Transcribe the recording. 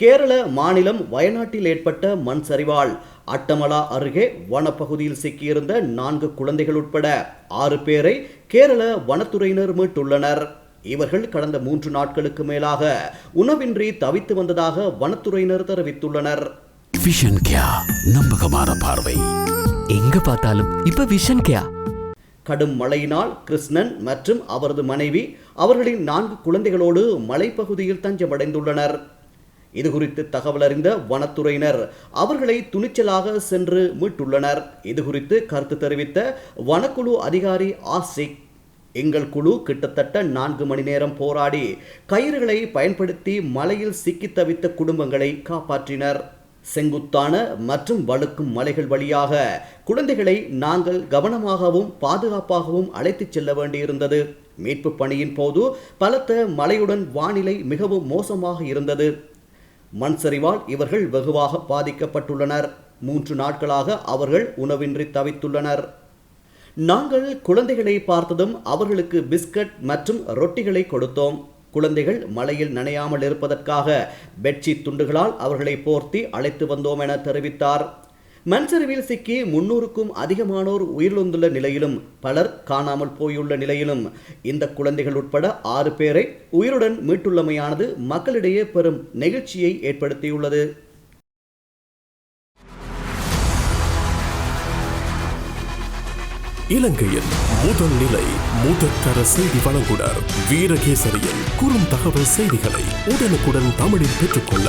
கேரள மாநிலம் வயநாட்டில் ஏற்பட்ட மண் சரிவால் அட்டமலா அருகே வனப்பகுதியில் சிக்கியிருந்த நான்கு குழந்தைகள் உட்பட ஆறு பேரை கேரள வனத்துறையினர் மீட்டுள்ளனர். இவர்கள் கடந்த மூன்று நாட்களுக்கு மேலாக உணவின்றி தவித்து வந்ததாக வனத்துறையினர் தெரிவித்துள்ளனர். விஷன் கியா நம்பகமான பார்வை. எங்க பார்த்தாலும் இப்ப விஷன் கேயா கடும் மழையினால் கிருஷ்ணன் மற்றும் அவரது மனைவி அவர்களின் நான்கு குழந்தைகளோடு மலைப்பகுதியில் தஞ்சமடைந்துள்ளனர். இது குறித்து தகவல் அறிந்த வனத்துறையினர் அவர்களை துணிச்சலாக சென்று மீட்டுள்ளனர். இது குறித்து கருத்து தெரிவித்த வனக்குழு அதிகாரி ஆசிக் எங்கள் குழு கிட்டத்தட்ட நான்கு மணி நேரம் போராடி கயிறுகளை பயன்படுத்தி மலையில் சிக்கித் தவித்த குடும்பங்களை காப்பாற்றினர். செங்குத்தான மற்றும் வழுக்கும் மலைகள் வழியாக குழந்தைகளை நாங்கள் கவனமாகவும் பாதுகாப்பாகவும் அழைத்துச் செல்ல வேண்டியிருந்தது. மீட்பு பணியின் போது பலத்த மழையுடன் வானிலை மிகவும் மோசமாக இருந்தது. மண் சரிவால் இவர்கள் வெகுவாக பாதிக்கப்பட்டுள்ளனர். மூன்று நாட்களாக அவர்கள் உணவின்றி தவித்துள்ளனர். நாங்கள் குழந்தைகளை பார்த்ததும் அவர்களுக்கு பிஸ்கட் மற்றும் ரொட்டிகளை கொடுத்தோம். குழந்தைகள் மழையில் நனையாமல் இருப்பதற்காக பெட்ஷீட் துண்டுகளால் அவர்களை போர்த்தி அழைத்து வந்தோம் என தெரிவித்தார். மண்சரிவில் சிக்கி முன்னூறுக்கும் அதிகமானோர் உயிரிழந்துள்ள நிலையிலும் பலர் காணாமல் போயுள்ள நிலையிலும் இந்த குழந்தைகள் உட்பட ஆறு பேரை உயிருடன் மீட்டுள்ளமையானது மக்களிடையே பெரும் நெகிழ்ச்சியை ஏற்படுத்தியுள்ளது. இலங்கையின் முதல் நிலை முதற்கர செய்தி வழங்குனர் வீரகேசரியின் குறும் தகவல் செய்திகளை உடனுக்குடன் தமிழில் பெற்றுக்கொள்ள